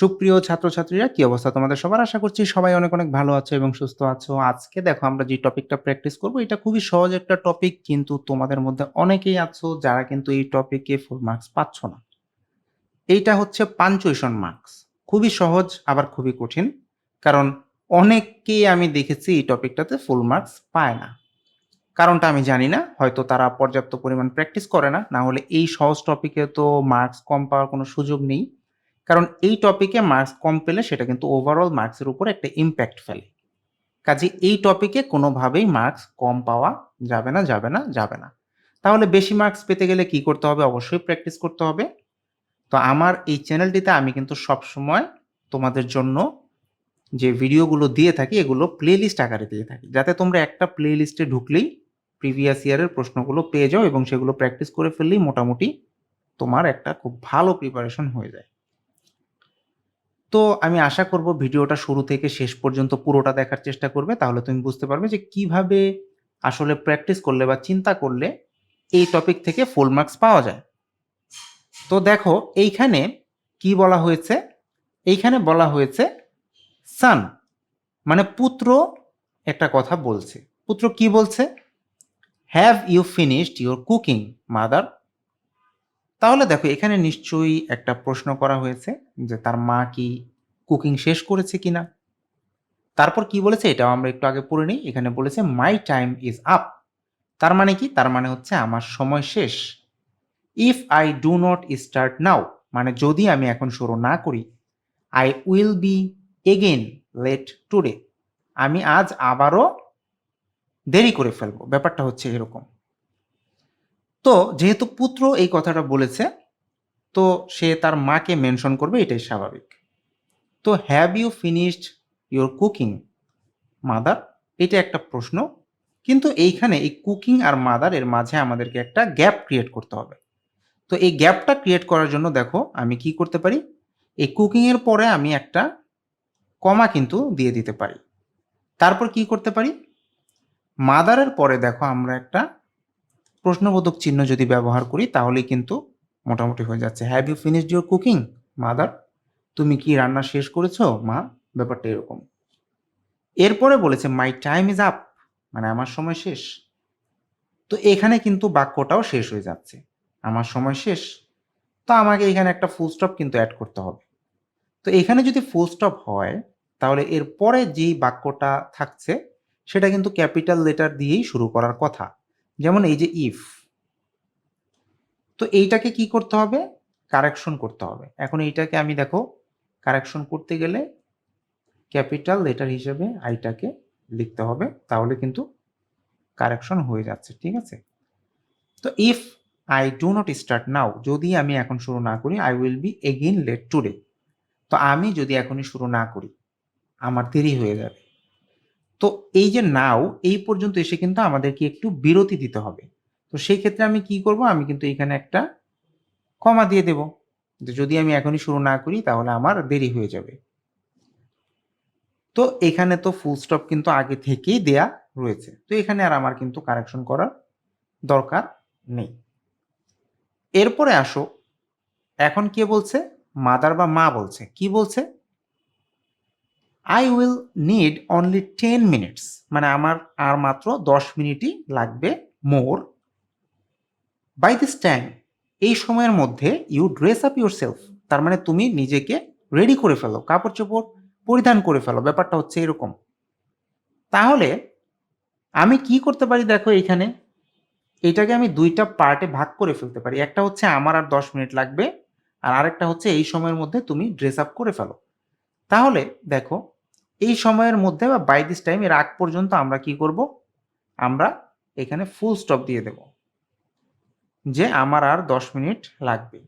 সুপ্রিয় ছাত্রছাত্রীরা, কি অবস্থা তোমাদের সবার? আশা করছি সবাই অনেক অনেক ভালো আছো এবং সুস্থ আছো। আজকে দেখো, আমরা যে টপিকটা প্র্যাকটিস করব, এটা খুবই সহজ একটা টপিক কিন্তু তোমাদের মধ্যে অনেকেই আছো যারা কিন্তু এই টপিকে ফুল মার্কস পাচ্ছ না। এইটা হচ্ছে পাঞ্চুয়েশন মার্কস খুবই সহজ, আবার খুবই কঠিন, কারণ অনেককেই আমি দেখেছি এই টপিকটাতে ফুল মার্কস পায় না। কারণটা আমি জানি না, হয়তো তারা পর্যাপ্ত পরিমাণ প্র্যাকটিস করে না না হলে এই সহজ টপিকে তো মার্কস কম পাওয়ার কোনো সুযোগ নেই। কারণ এই টপিকে মার্কস কম পেলে সেটা কিন্তু ওভারঅল মার্কসের উপর একটা ইম্প্যাক্ট ফেলে। কাজে এই টপিকে কোনোভাবেই মার্কস কম পাওয়া যাবে না যাবে না যাবে না। তাহলে বেশি মার্কস পেতে গেলে কি করতে হবে? অবশ্যই প্র্যাকটিস করতে হবে। তো আমার এই চ্যানেলটিতে আমি কিন্তু সবসময় তোমাদের জন্য যে ভিডিওগুলো দিয়ে থাকি, এগুলো প্লে লিস্ট আকারে দিয়ে থাকি। যাতে তোমরা একটা প্লে লিস্টে ঢুকলেই প্রিভিয়াস ইয়ারের প্রশ্নগুলো পেয়ে যাও এবং সেগুলো প্র্যাকটিস করে ফেললেই মোটামুটি তোমার একটা খুব ভালো প্রিপারেশন হয়ে যায়। তো আমি আশা করব ভিডিওটা শুরু থেকে শেষ পর্যন্ত পুরোটা দেখার চেষ্টা করবে, তাহলে তুমি বুঝতে পারবে যে কীভাবে আসলে প্র্যাকটিস করলে বা চিন্তা করলে এই টপিক থেকে ফুল মার্কস পাওয়া যায়। তো দেখো, এইখানে কি বলা হয়েছে? এইখানে বলা হয়েছে সান মানে পুত্র একটা কথা বলছে। পুত্র কি বলছে? Have you finished your cooking mother তাহলে দেখো, এখানে নিশ্চয়ই একটা প্রশ্ন করা হয়েছে যে তার মা কি কুকিং শেষ করেছে কিনা? তারপর কি বলেছে? এটাও আমরা একটু আগে পড়ে নিই। এখানে বলেছে মাই টাইম ইজ আপ তার মানে কি? তার মানে হচ্ছে আমার সময় শেষ। If I do not start now মানে যদি আমি এখন শুরু না করি I will be again late today আমি আজ আবারও দেরি করে ফেলব। ব্যাপারটা হচ্ছে এরকম। তো যেহেতু পুত্র এই কথাটা বলেছে, তো সে তার মাকে মেনশন করবে, এটাই স্বাভাবিক। তো have you finished your cooking mother এটা একটা প্রশ্ন। কিন্তু এইখানে এই কুকিং আর মাদার এর মাঝে আমাদেরকে একটা গ্যাপ ক্রিয়েট করতে হবে। তো এই গ্যাপটা ক্রিয়েট করার জন্য দেখো, আমি কি করতে পারি? এই কুকিংয়ের পরে আমি একটা কমা কিন্তু দিয়ে দিতে পারি। তারপর কি করতে পারি? মাদারের পরে দেখো, আমরা একটা প্রশ্নবোধক চিহ্ন যদি ব্যবহার করি, তাহলেই কিন্তু মোটামুটি হয়ে যাচ্ছে। Have you finished your cooking mother তুমি কি রান্না শেষ করেছ, মা? ব্যাপারটা এরকম। এরপরে বলেছে মাই টাইম ইজ আপ মানে আমার সময় শেষ। তো এখানে কিন্তু বাক্যটাও শেষ হয়ে যাচ্ছে। আমার সময় শেষ। তো আমাকে এখানে একটা ফুল স্টপ কিন্তু অ্যাড করতে হবে। তো এখানে যদি ফুল স্টপ হয়, তাহলে এরপরে যেই বাক্যটা থাকছে, সেটা কিন্তু ক্যাপিটাল লেটার দিয়েই শুরু করার কথা। যেমন এই যে ইফ তো এইটাকে কি করতে হবে? কারেকশন করতে হবে। এখন এইটাকে আমি দেখো কারেকশন করতে গেলে ক্যাপিটাল লেটার হিসেবে আইটাকে লিখতে হবে, তাহলে কিন্তু কারেকশন হয়ে যাচ্ছে, ঠিক আছে? তো if I do not start now যদি আমি এখন শুরু না করি I will be again late today তো আমি যদি এখনই শুরু না করি, আমার দেরি হয়ে যাবে। তো এই যে নাও এই পর্যন্ত এসে কিন্তু আমাদেরকে একটু বিরতি দিতে হবে। তো সেই ক্ষেত্রে আমি কি করব? আমি কিন্তু এখানে একটা কমা দিয়ে দেব। যদি আমি এখনই শুরু না করি, তাহলে আমার দেরি হয়ে যাবে। তো এখানে তো ফুল স্টপ কিন্তু আগে থেকেই দেয়া রয়েছে। তো এখানে আর আমার কিন্তু কারেকশন করার দরকার নেই। এরপরে আসো। এখন কে বলছে? মাদার বা মা বলছে। কি বলছে? I will need only ten minutes মানে আমার আর মাত্র দশ মিনিটই লাগবে মোর বাই দিস টাইম এই সময়ের মধ্যে you dress up yourself তার মানে তুমি নিজেকে রেডি করে ফেলো, কাপড় চোপড় পরিধান করে ফেলো, ব্যাপারটা হচ্ছে এরকম। তাহলে আমি কি করতে পারি দেখো এইখানে এটাকে আমি দুইটা পার্টে ভাগ করে ফেলতে পারি। একটা হচ্ছে আমার আর দশ মিনিট লাগবে, আর আরেকটা হচ্ছে এই সময়ের মধ্যে তুমি ড্রেস আপ করে ফেলো। তাহলে দেখো, এই সময়ের মধ্যে বা বাই দিস টাইম এর আগ পর্যন্ত আমরা কি করব? আমরা এখানে ফুল স্টপ দিয়ে দেব। যে আমার আর দশ মিনিট লাগবে।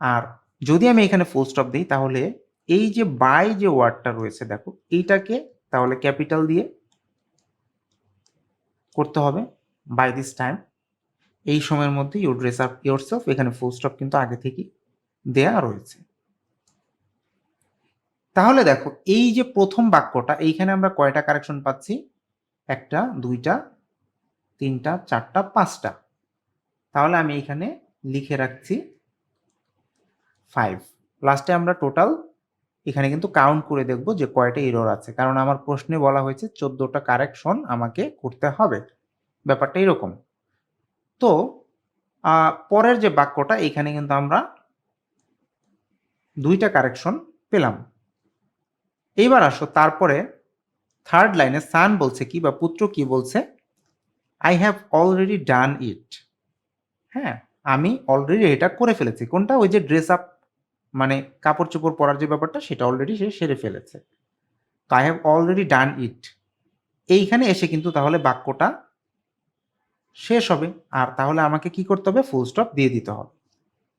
আর যদি আমি এখানে ফুল স্টপ দিই, তাহলে এই যে বাই যে ওয়ার্ডটা রয়েছে, দেখো, এইটাকে তাহলে ক্যাপিটাল দিয়ে করতে হবে বাই দিস টাইম এই সময়ের মধ্যে you dress up yourself এখানে ফুল স্টপ কিন্তু আগে থেকেই দেয়া রয়েছে। তাহলে দেখো, এই যে প্রথম বাক্যটা, এইখানে আমরা কয়টা কারেকশন পাচ্ছি? একটা, দুইটা, তিনটা, চারটা, পাঁচটা। তাহলে আমি এখানে লিখে রাখছি ফাইভ লাস্টে আমরা টোটাল এখানে কিন্তু কাউন্ট করে দেখব যে কয়টা এরর আছে। কারণ আমার প্রশ্নে বলা হয়েছে চোদ্দোটা কারেকশন আমাকে করতে হবে। ব্যাপারটা এরকম। তো পরের যে বাক্যটা, এখানে কিন্তু আমরা দুইটা কারেকশন পেলাম। এইবার আসো, তারপরে থার্ড লাইনে সান বলছে কি বা পুত্র কি বলছে? I have already done it হ্যাঁ আমি অলরেডি এটা করে ফেলেছি। কোনটা? ওই যে ড্রেস আপ মানে কাপড় চোপড় পরার যে ব্যাপারটা, সেটা অলরেডি সে সেরে ফেলেছে। তো I have already done it এইখানে এসে কিন্তু তাহলে বাক্যটা শেষ হবে। আর তাহলে আমাকে কি করতে হবে? ফুল স্টপ দিয়ে দিতে হবে।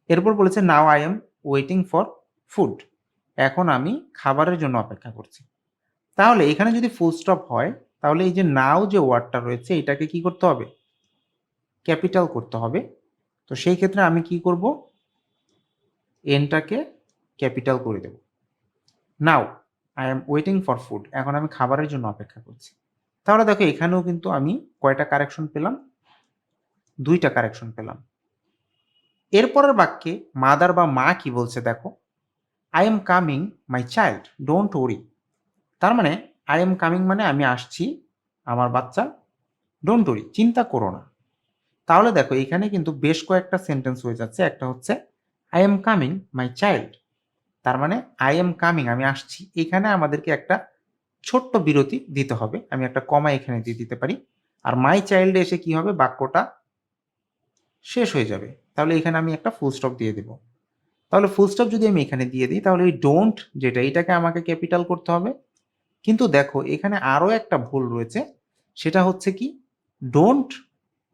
এরপর বলেছে now I am waiting for food এখন আমি খাবারের জন্য অপেক্ষা করছি। তাহলে এখানে যদি ফুল স্টপ হয়, তাহলে এই যে নাও যে ওয়ার্ডটা রয়েছে, এটাকে কি করতে হবে? ক্যাপিটাল করতে হবে। তো সেই ক্ষেত্রে আমি কি করব? এনটাকে ক্যাপিটাল করে দেব। Now I am waiting for food এখন আমি খাবারের জন্য অপেক্ষা করছি। তাহলে দেখো, এখানেও কিন্তু আমি কয়টা কারেকশন পেলাম? দুইটা কারেকশন পেলাম। এরপরের বাক্যে মাদার বা মা কি বলছে দেখো? I am coming my child don't worry তার মানে আই এম কামিং মানে আমি আসছি, আমার বাচ্চা ডোন্ট ওরি চিন্তা করো না। তাহলে দেখো, এখানে কিন্তু বেশ কয়েকটা সেন্টেন্স হয়ে যাচ্ছে। একটা হচ্ছে I am coming my child তার মানে আই এম কামিং আমি আসছি। এখানে আমাদেরকে একটা ছোট্ট বিরতি দিতে হবে। আমি একটা কমা এখানে দিয়ে দিতে পারি। আর মাই চাইল্ডে এসে কি হবে? বাক্যটা শেষ হয়ে যাবে। তাহলে এখানে আমি একটা ফুল স্টপ দিয়ে দেব। তাহলে ফুল স্টপ যদি আমি এখানে দিয়ে দিই, তাহলে এই ডোন্ট যেটা, এটাকে আমাকে ক্যাপিটাল করতে হবে। কিন্তু দেখো, এখানে আরও একটা ভুল রয়েছে, সেটা হচ্ছে কি? ডোন্ট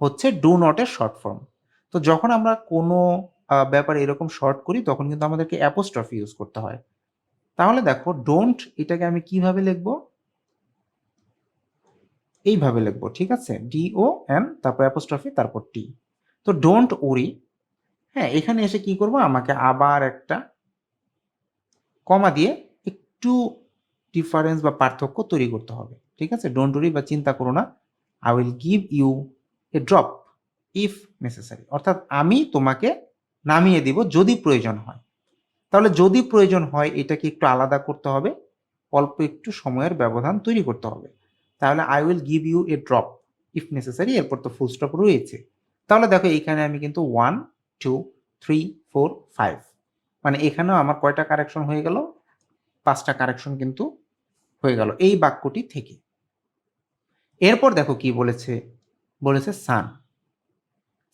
হচ্ছে ডু নটের শর্ট ফর্ম তো যখন আমরা কোনো ব্যাপারে এরকম শর্ট করি, তখন কিন্তু আমাদেরকে অ্যাপোস্ট্রফি ইউজ করতে হয়। তাহলে দেখো ডোন্ট এটাকে আমি কীভাবে লিখব? এইভাবে লিখব, ঠিক আছে? ডি ও এন তারপর অ্যাপোস্ট্রফি তারপর টি তো ডোন্ট ওরি হ্যাঁ এখানে এসে কি করব? আমাকে আবার একটা কমা দিয়ে একটু ডিফারেন্স বা পার্থক্য তৈরি করতে হবে। ঠিক আছে? ডোন্ট ওরি বা চিন্তা করো না। I will give you a drop if necessary অর্থাৎ আমি তোমাকে নামিয়ে দিব যদি প্রয়োজন হয়। তাহলে যদি প্রয়োজন হয়, এটাকে একটু আলাদা করতে হবে। অল্প একটু সময়ের ব্যবধান তৈরি করতে হবে। তাহলে I will give you a drop if necessary এরপর তো ফুল স্টপ রয়েছে। তাহলে দেখো, এখানে আমি কিন্তু one two three four five মানে এখানেও আমার কয়টা কারেকশন হয়ে গেল? পাঁচটা কারেকশন কিন্তু হয়ে গেল এই বাক্যটি থেকে। এরপর দেখো কি বলেছে বলেছে সান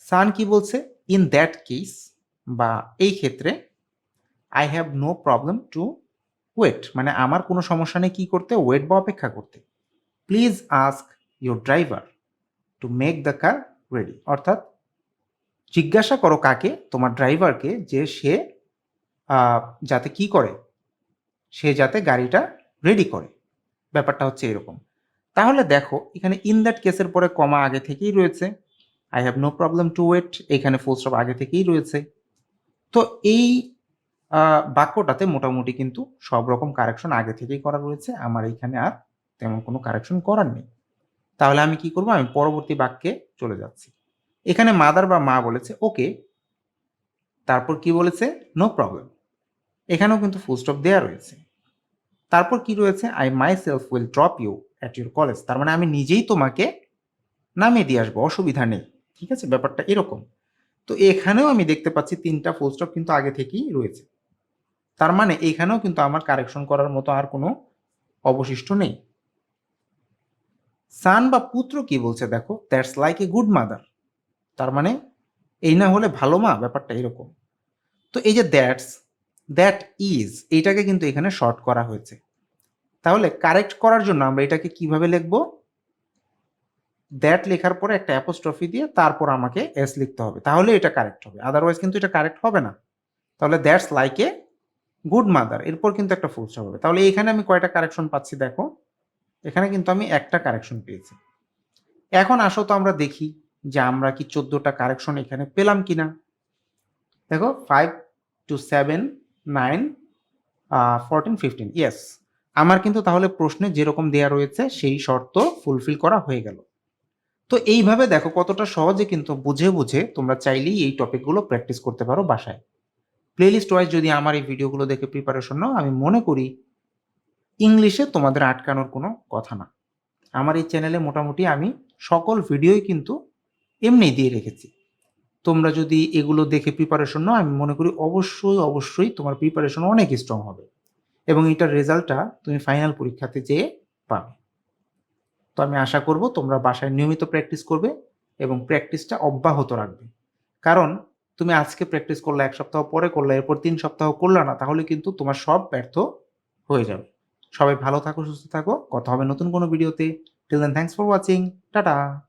সান কি বলছে? ইন দ্যাট কেস বা এই ক্ষেত্রে I have no problem to wait মানে আমার কোনো সমস্যা নেই কি করতে ওয়েট বা অপেক্ষা করতে। Please ask your driver to make the car ready অর্থাৎ জিজ্ঞাসা করো কাকে, তোমার ড্রাইভারকে যে সে যাতে কি করে, সে যাতে গাড়িটা রেডি করে। ব্যাপারটা হচ্ছে এরকম। তাহলে দেখো, এখানে ইন দ্যাট কেসের পরে কমা আগে থেকেই রয়েছে। I have no problem to wait এখানে ফুল স্টপ আগে থেকেই রয়েছে। তো এই বাক্যটাতে মোটামুটি কিন্তু সব রকম কারেকশন আগে থেকেই করা রয়েছে। আমার এখানে আর তেমন কোনো কারেকশন করার নেই। তাহলে আমি কি করব? আমি পরবর্তী বাক্যে চলে যাচ্ছি। এখানে মাদার বা মা বলেছে ওকে তারপর কি বলেছে? নো প্রবলেম এখানেও কিন্তু ফুল স্টপ দেওয়া রয়েছে। তারপর কি রয়েছে? I myself will drop you at your college তার মানে আমি নিজেই তোমাকে নামিয়ে দিয়ে আসব, অসুবিধা নেই। ঠিক আছে? ব্যাপারটা এরকম। তো এখানেও আমি দেখতে পাচ্ছি তিনটা ফুল স্টপ কিন্তু আগে থেকেই রয়েছে। তার মানে এখানেও কিন্তু আমার কারেকশন করার মতো আর কোনো অবশিষ্ট নেই। সান বা পুত্র কি বলছে? দেখো that's like a good mother তার মানে এই না হলে ভালো মা, ব্যাপারটা এরকম। তো এই যে দ্যাটস দ্যাট ইজ এইটাকে কিন্তু এখানে শর্ট করা হয়েছে। তাহলে কারেক্ট করার জন্য আমরা এটাকে কীভাবে লিখব? দ্যাট লেখার পরে একটা অ্যাপোস্ট্রফি দিয়ে তারপর আমাকে এস লিখতে হবে। তাহলে এটা কারেক্ট হবে। আদারওয়াইজ কিন্তু এটা কারেক্ট হবে না। তাহলে that's like a good mother এরপর কিন্তু একটা ফুল স্টপ হবে। তাহলে এখানে আমি কয়টা কারেকশন পাচ্ছি দেখো? এখানে কিন্তু আমি একটা কারেকশন পেয়েছি। এখন আসো তো আমরা দেখি। যে আমরা কি চোদ্দোটা কারেকশন এখানে পেলাম কি না দেখো five two seven nine fourteen fifteen yes আমার কিন্তু তাহলে প্রশ্নে যেরকম দেয়া রয়েছে, সেই শর্ত ফুলফিল করা হয়ে গেল। তো এইভাবে দেখো, কতটা সহজে কিন্তু বুঝে বুঝে তোমরা চাইলেই এই টপিকগুলো প্র্যাকটিস করতে পারো বাসায়। প্লেলিস্ট ওয়াইজ যদি আমার এই ভিডিওগুলো দেখে প্রিপারেশন নাও, আমি মনে করি ইংলিশে তোমাদের আটকানোর কোনো কথা না। আমার এই চ্যানেলে মোটামুটি আমি সকল ভিডিওই কিন্তু এমনিই দিয়ে রেখেছি। তোমরা যদি এগুলো দেখে প্রিপারেশন নাও, আমি মনে করি অবশ্যই অবশ্যই তোমার প্রিপারেশন অনেক স্ট্রং হবে। এবং এটার রেজাল্টটা তুমি ফাইনাল পরীক্ষাতে যেয়ে পাবে। তো আমি আশা করব তোমরা বাসায় নিয়মিত প্র্যাকটিস করবে এবং প্র্যাকটিসটা অব্যাহত রাখবে। কারণ তুমি আজকে প্র্যাকটিস করলে, এক সপ্তাহ পরে করলে, এরপর তিন সপ্তাহ করলে না, তাহলে কিন্তু তোমার সব ব্যর্থ হয়ে যাবে। সবাই ভালো থাকো, সুস্থ থাকো। কথা হবে নতুন কোনো ভিডিওতে till then thanks for watching tata.